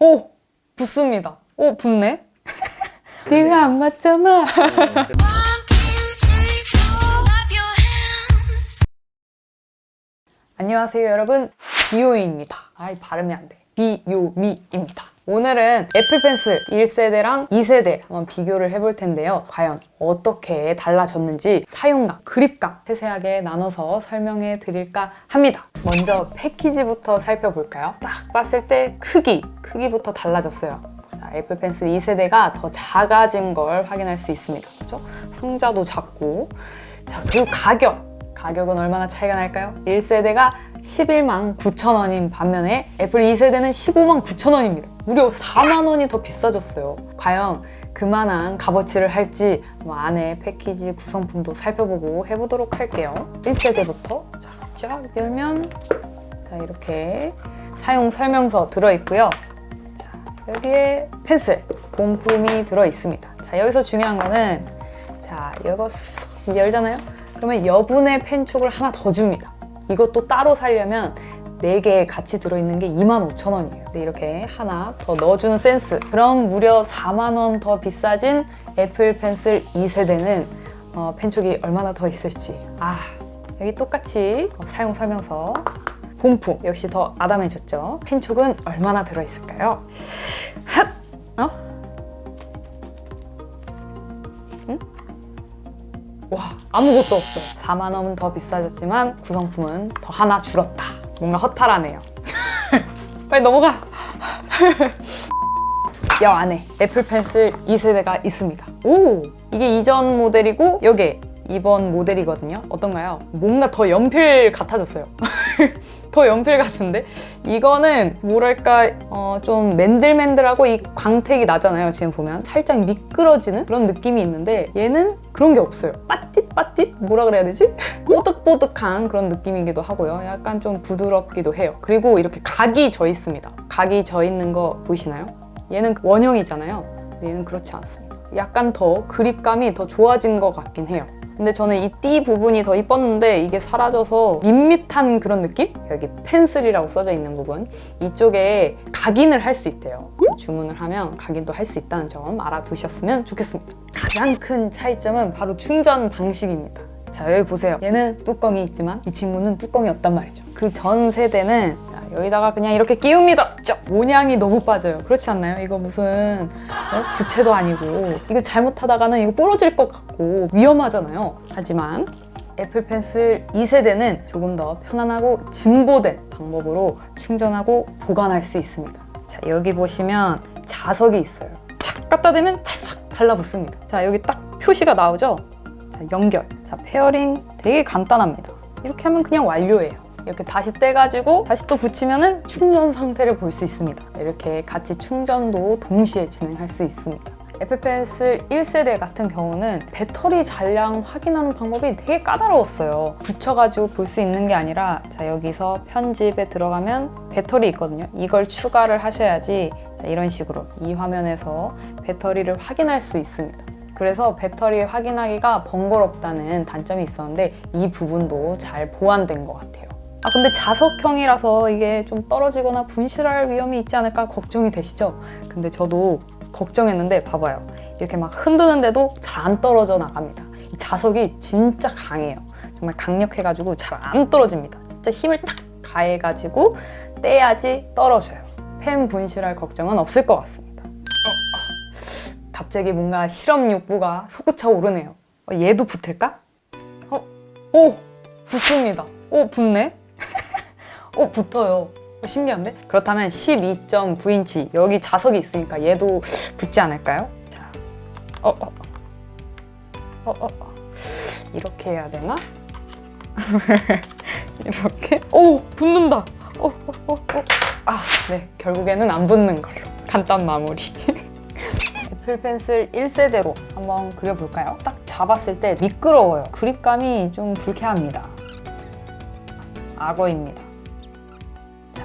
오! 붙습니다. 오, 붙네? 네가 안 맞잖아. Hands. 안녕하세요, 여러분. 비요이입니다. 아이, 발음이 안 돼. 비요미입니다. 오늘은 애플 펜슬 1세대랑 2세대 한번 비교를 해볼 텐데요. 과연 어떻게 달라졌는지 사용감, 그립감 세세하게 나눠서 설명해 드릴까 합니다. 먼저 패키지부터 살펴볼까요? 딱 봤을 때 크기, 크기부터 달라졌어요. 자, 애플 펜슬 2세대가 더 작아진 걸 확인할 수 있습니다. 그죠? 상자도 작고. 자, 그리고 가격. 가격은 얼마나 차이가 날까요? 1세대가 11만 9천 원인 반면에 애플 2세대는 15만 9천 원입니다. 무려 4만 원이 더 비싸졌어요. 과연 그만한 값어치를 할지 뭐 안에 패키지 구성품도 살펴보고 해보도록 할게요. 1세대부터 자, 쫙 열면 자, 이렇게 사용 설명서 들어있고요. 자, 여기에 펜슬, 본품이 들어있습니다. 자, 여기서 중요한 거는 자, 이거 쓱 열잖아요? 그러면 여분의 펜촉을 하나 더 줍니다. 이것도 따로 살려면 4개 같이 들어있는 게 25,000원이에요. 근데 이렇게 하나 더 넣어주는 센스. 그럼 무려 4만원 더 비싸진 애플 펜슬 2세대는 어, 펜촉이 얼마나 더 있을지. 아, 여기 똑같이 어, 사용 설명서. 본품 역시 더 아담해졌죠. 펜촉은 얼마나 들어있을까요? 아무것도 없어. 4만 원은 더 비싸졌지만 구성품은 더 하나 줄었다. 뭔가 허탈하네요. 빨리 넘어가. 여 안에 애플 펜슬 2세대가 있습니다. 오! 이게 이전 모델이고 요게 이번 모델이거든요. 어떤가요? 뭔가 더 연필 같아졌어요 더 연필 같은데? 이거는 뭐랄까 어, 좀 맨들맨들하고 이 광택이 나잖아요 지금 보면. 살짝 미끄러지는 그런 느낌이 있는데 얘는 그런 게 없어요. 빠띠빠띠 뭐라 그래야 되지? 뽀득뽀득한 그런 느낌이기도 하고요. 약간 좀 부드럽기도 해요. 그리고 이렇게 각이 져 있습니다. 각이 져 있는 거 보이시나요? 얘는 원형이잖아요. 얘는 그렇지 않습니다. 약간 더 그립감이 더 좋아진 것 같긴 해요 근데 저는 이 띠 부분이 더 이뻤는데 이게 사라져서 밋밋한 그런 느낌? 여기 펜슬이라고 써져 있는 부분. 이쪽에 각인을 할 수 있대요. 주문을 하면 각인도 할 수 있다는 점 알아두셨으면 좋겠습니다. 가장 큰 차이점은 바로 충전 방식입니다. 자 여기 보세요. 얘는 뚜껑이 있지만 이 친구는 뚜껑이 없단 말이죠. 그 전 세대는 자, 여기다가 그냥 이렇게 끼웁니다 쩍! 모양이 너무 빠져요 그렇지 않나요? 이거 무슨 어? 부채도 아니고 이거 잘못하다가는 이거 부러질 것 같고 위험하잖아요 하지만 애플 펜슬 2세대는 조금 더 편안하고 진보된 방법으로 충전하고 보관할 수 있습니다 자 여기 보시면 자석이 있어요 착 갖다 대면 찰싹 달라붙습니다 자 여기 딱 표시가 나오죠 자, 연결. 자, 페어링 되게 간단합니다. 이렇게 하면 그냥 완료예요. 이렇게 다시 떼가지고 다시 또 붙이면은 충전 상태를 볼 수 있습니다. 이렇게 같이 충전도 동시에 진행할 수 있습니다. 펜슬 1세대 같은 경우는 배터리 잔량 확인하는 방법이 되게 까다로웠어요. 붙여가지고 볼 수 있는 게 아니라 자 여기서 편집에 들어가면 배터리 있거든요. 이걸 추가를 하셔야지 자, 이런 식으로 이 화면에서 배터리를 확인할 수 있습니다. 그래서 배터리 확인하기가 번거롭다는 단점이 있었는데 이 부분도 잘 보완된 것 같아요. 아 근데 자석형이라서 이게 좀 떨어지거나 분실할 위험이 있지 않을까 걱정이 되시죠? 근데 저도 걱정했는데 봐봐요. 이렇게 막 흔드는데도 잘 안 떨어져 나갑니다. 이 자석이 진짜 강해요. 정말 강력해가지고 잘 안 떨어집니다. 진짜 힘을 딱 가해가지고 떼야지 떨어져요. 펜 분실할 걱정은 없을 것 같습니다. 갑자기 뭔가 실험 욕구가 솟구쳐 오르네요. 어, 얘도 붙을까? 어, 오, 붙습니다. 오, 붙네? 오, 붙어요. 어, 신기한데? 그렇다면 12.9인치 여기 자석이 있으니까 얘도 붙지 않을까요? 자, 어, 어, 어, 어, 어. 이렇게 해야 되나? 이렇게? 오, 붙는다. 어, 어, 어, 어. 아, 네, 결국에는 안 붙는 걸로. 간단 마무리. 애플 펜슬 1세대로 한번 그려볼까요? 딱 잡았을 때 미끄러워요. 그립감이 좀 불쾌합니다. 악어입니다.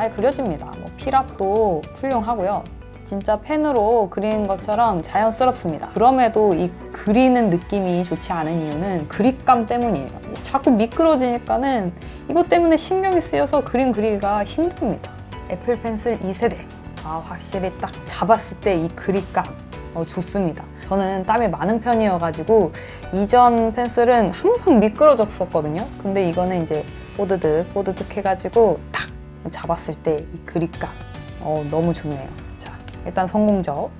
잘 그려집니다. 뭐 필압도 훌륭하고요. 진짜 펜으로 그리는 것처럼 자연스럽습니다. 그럼에도 이 그리는 느낌이 좋지 않은 이유는 그립감 때문이에요. 자꾸 미끄러지니까는 이것 때문에 신경이 쓰여서 그림 그리기가 힘듭니다. 애플 펜슬 2세대 아, 확실히 딱 잡았을 때 이 그립감 어, 좋습니다. 저는 땀이 많은 편이어가지고 이전 펜슬은 항상 미끄러졌었거든요. 근데 이거는 이제 뽀드득 뽀드득 해가지고 딱 잡았을 때 이 그립감 어, 너무 좋네요. 자, 일단 성공적.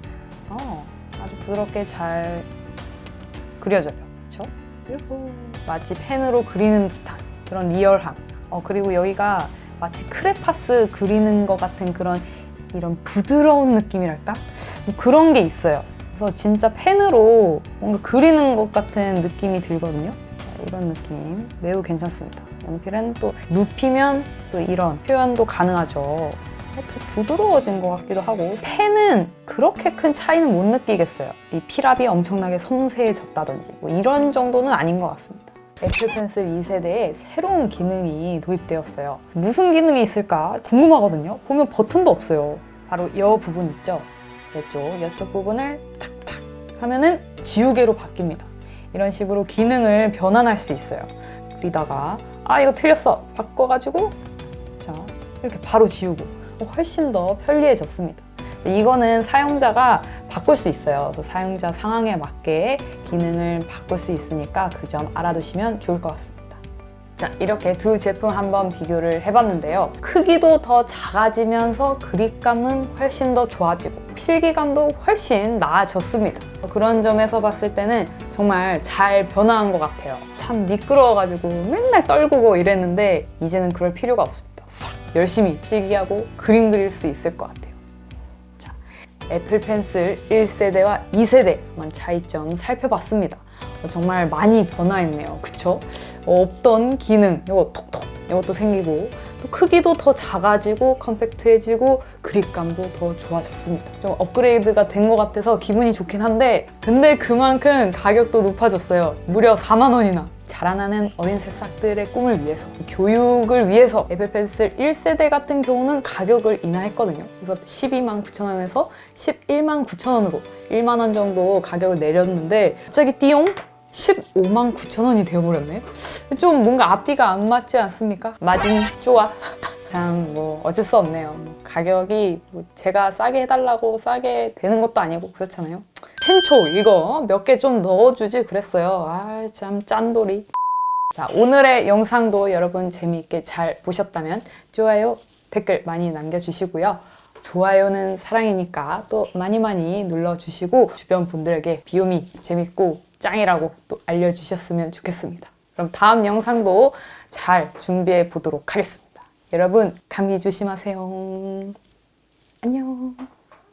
어, 아주 부드럽게 잘 그려져요. 그렇죠? 유후. 마치 펜으로 그리는 듯한 그런 리얼함. 어, 그리고 여기가 마치 크레파스 그리는 것 같은 그런 이런 부드러운 느낌이랄까? 뭐 그런 게 있어요. 그래서 진짜 펜으로 뭔가 그리는 것 같은 느낌이 들거든요. 자, 이런 느낌 매우 괜찮습니다. 연필은 또 눕히면 또 이런 표현도 가능하죠. 어, 더 부드러워진 것 같기도 하고 펜은 그렇게 큰 차이는 못 느끼겠어요. 이 필압이 엄청나게 섬세해졌다든지 뭐 이런 정도는 아닌 것 같습니다. 애플 펜슬 2세대에 새로운 기능이 도입되었어요. 무슨 기능이 있을까 궁금하거든요. 보면 버튼도 없어요. 바로 이 부분 있죠. 이쪽, 이쪽 부분을 탁탁 하면은 지우개로 바뀝니다. 이런 식으로 기능을 변환할 수 있어요. 그리다가 아 이거 틀렸어 바꿔가지고 자 이렇게 바로 지우고 훨씬 더 편리해졌습니다. 이거는 사용자가 바꿀 수 있어요. 그래서 사용자 상황에 맞게 기능을 바꿀 수 있으니까 그 점 알아두시면 좋을 것 같습니다. 자, 이렇게 두 제품 한번 비교를 해봤는데요. 크기도 더 작아지면서 그립감은 훨씬 더 좋아지고 필기감도 훨씬 나아졌습니다. 그런 점에서 봤을 때는 정말 잘 변화한 것 같아요. 참 미끄러워가지고 맨날 떨구고 이랬는데 이제는 그럴 필요가 없습니다. 싹 열심히 필기하고 그림 그릴 수 있을 것 같아요. 자, 애플 펜슬 1세대와 2세대만 차이점 살펴봤습니다. 어, 정말 많이 변화했네요. 그쵸? 어, 없던 기능, 이거 톡톡 이것도 생기고 또 크기도 더 작아지고 컴팩트해지고 그립감도 더 좋아졌습니다. 좀 업그레이드가 된 것 같아서 기분이 좋긴 한데 근데 그만큼 가격도 높아졌어요. 무려 4만 원이나. 자라나는 어린 새싹들의 꿈을 위해서 교육을 위해서 애플 펜슬 1세대 같은 경우는 가격을 인하했거든요. 그래서 12만 9천 원에서 11만 9천 원으로 1만 원 정도 가격을 내렸는데 갑자기 띠용 15만 9천 원이 되어버렸네. 좀 뭔가 앞뒤가 안 맞지 않습니까? 맞은 좋아. 참뭐 어쩔 수 없네요. 뭐 가격이 뭐 제가 싸게 해달라고 싸게 되는 것도 아니고 그렇잖아요. 펜초 이거 몇 개 좀 넣어주지 그랬어요. 아 참 짠돌이. 자 오늘의 영상도 여러분 재미있게 잘 보셨다면 좋아요, 댓글 많이 남겨주시고요. 좋아요는 사랑이니까 또 많이 많이 눌러주시고 주변 분들에게 비오미 재밌고 짱이라고 또 알려주셨으면 좋겠습니다. 그럼 다음 영상도 잘 준비해 보도록 하겠습니다. 여러분, 감기 조심하세요. 안녕.